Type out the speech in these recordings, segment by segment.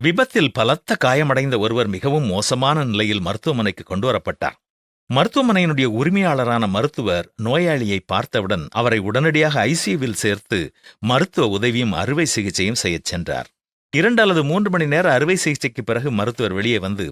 விபத்தில் பலத்த காயமடைந்த ஒருவர் மிகவும் மோசமான நிலையில் மருத்துவமனைக்கு கொண்டு வரப்பட்டார் மருத்துவமனையினுடைய உரிமையாளரான மருத்துவர் நோயாளியை பார்த்தவுடன் அவரை உடனடியாக ஐசியூவில் சேர்த்து மருத்துவ உதவியும் அறுவை சிகிச்சையும் செய்யச் சென்றார். இரண்டு அல்லது மூன்று மணி நேர அறுவை சிகிச்சைக்கு பிறகு மருத்துவர் வெளியே வந்து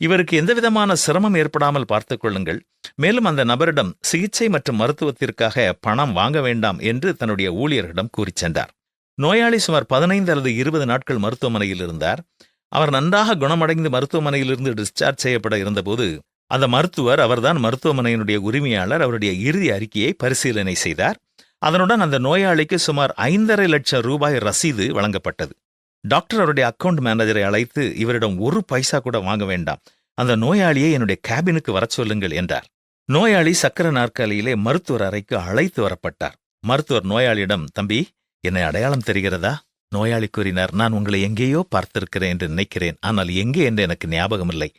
இவருக்கு எந்தவிதமான சிரமம் ஏற்படாமல் பார்த்துக் கொள்ளுங்கள். மேலும் அந்த நபரிடம் சிகிச்சை மற்றும் மருத்துவத்திற்காக பணம் வாங்க வேண்டாம் என்று தன்னுடைய ஊழியர்களிடம் கூறிச் சென்றார். நோயாளி சுமார் பதினைந்து அல்லது இருபது நாட்கள் மருத்துவமனையில் இருந்தார். அவர் நன்றாக குணமடைந்து மருத்துவமனையிலிருந்து டிஸ்சார்ஜ் செய்யப்பட இருந்தபோது அந்த மருத்துவர் அவர்தான் மருத்துவமனையினுடைய உரிமையாளர் அவருடைய இறுதி அறிக்கையை பரிசீலனை செய்தார். அதனுடன் அந்த நோயாளிக்கு சுமார் ஐந்தரை லட்சம் ரூபாய் ரசீது வழங்கப்பட்டது. டாக்டர் அவருடைய அக்கவுண்ட் மேனேஜரை அழைத்து இவரிடம் ஒரு பைசா கூட வாங்க வேண்டாம். அந்த நோயாளியை என்னுடைய கேபினுக்கு வரச் சொல்லுங்கள் என்றார். நோயாளி சக்கர நாற்காலியிலே மருத்துவர் அறைக்கு அழைத்து வரப்பட்டார். மருத்துவர் நோயாளியிடம் தம்பி என்னை அடையாளம் தெரிகிறதா? நோயாளி கூறினார் நான் உங்களை எங்கேயோ பார்த்திருக்கிறேன் என்று நினைக்கிறேன். ஆனால் எங்கே என்று எனக்கு ஞாபகம் இல்லை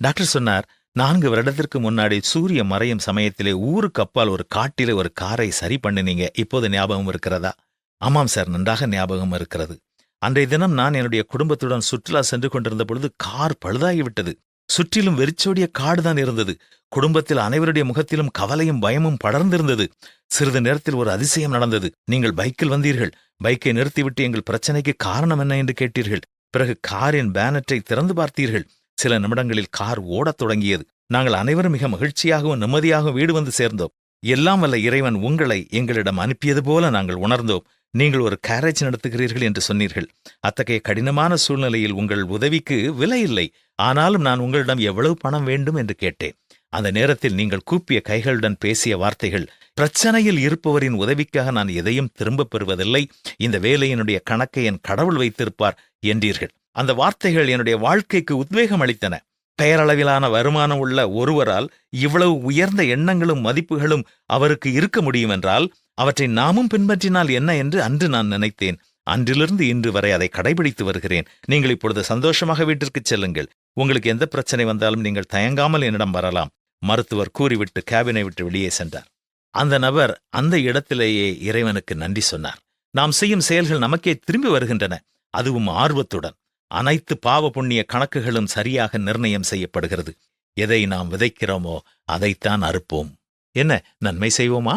டாக்டர் சொன்னார் நான்கு வருடத்திற்கு முன்னாடி சூரிய மறையும் சமயத்திலே ஊருக்கு அப்பால் ஒரு காட்டிலே ஒரு காரை சரி பண்ணினீங்க. இப்போது ஞாபகம் இருக்கிறதா? ஆமாம் சார் நன்றாக ஞாபகம் இருக்கிறது. அன்றைய தினம் நான் என்னுடைய குடும்பத்துடன் சுற்றுலா சென்று கொண்டிருந்த பொழுது கார் பழுதாகிவிட்டது. சுற்றிலும் வெறிச்சோடிய காடுதான் இருந்தது. குடும்பத்தில் அனைவருடைய முகத்திலும் கவலையும் பயமும் படர்ந்திருந்தது. சிறிது நேரத்தில் ஒரு அதிசயம் நடந்தது. நீங்கள் பைக்கில் வந்தீர்கள். பைக்கை நிறுத்திவிட்டு எங்கள் பிரச்சனைக்கு காரணம் என்ன என்று கேட்டீர்கள். பிறகு காரின் பேனட்டை திறந்து பார்த்தீர்கள். சில நிமிடங்களில் கார் ஓடத் தொடங்கியது. நாங்கள் அனைவரும் மிக மகிழ்ச்சியாகவும் நிம்மதியாகவும் வீடு வந்து சேர்ந்தோம். எல்லாம் வல்ல இறைவன் உங்களை எங்களிடம் அனுப்பியது போல நாங்கள் உணர்ந்தோம். நீங்கள் ஒரு கேரேஜ் நடத்துகிறீர்கள் என்று சொன்னீர்கள். அத்தகைய கடினமான சூழ்நிலையில் உங்கள் உதவிக்கு விலை இல்லை. ஆனாலும் நான் உங்களிடம் எவ்வளவு பணம் வேண்டும் என்று கேட்டேன். அந்த நேரத்தில் நீங்கள் கூப்பிய கைகளுடன் பேசிய வார்த்தைகள் பிரச்சனையில் இருப்பவரின் உதவிக்காக நான் எதையும் திரும்பப் பெறுவதில்லை. இந்த வேலையினுடைய கணக்கை என் கடவுள் வைத்திருப்பார் என்றீர்கள். அந்த வார்த்தைகள் என்னுடைய வாழ்க்கைக்கு உத்வேகம் அளித்தன. பெயரளவிலான வருமானம் உள்ள ஒருவரால் இவ்வளவு உயர்ந்த எண்ணங்களும் மதிப்புகளும் அவருக்கு இருக்க முடியும் என்றால் அவற்றை நாமும் பின்பற்றினால் என்ன என்று அன்று நான் நினைத்தேன். அன்றிலிருந்து இன்று வரை அதை கடைபிடித்து வருகிறேன். நீங்கள் இப்பொழுது சந்தோஷமாக வீட்டிற்கு செல்லுங்கள். உங்களுக்கு எந்த பிரச்சனை வந்தாலும் நீங்கள் தயங்காமல் என்னிடம் வரலாம். மருத்துவர் கூறிவிட்டு கேபினை விட்டு வெளியே சென்றார். அந்த நபர் அந்த இடத்திலேயே இறைவனுக்கு நன்றி சொன்னார். நாம் செய்யும் செயல்கள் நமக்கே திரும்பி வருகின்றன. அதுவும் ஆர்வத்துடன். அனைத்து பாவ புண்ணிய கணக்குகளும் சரியாக நிர்ணயம் செய்யப்படுகிறது. எதை நாம் விதைக்கிறோமோ அதைத்தான் அறுப்போம். என்ன நன்மை செய்வோமா?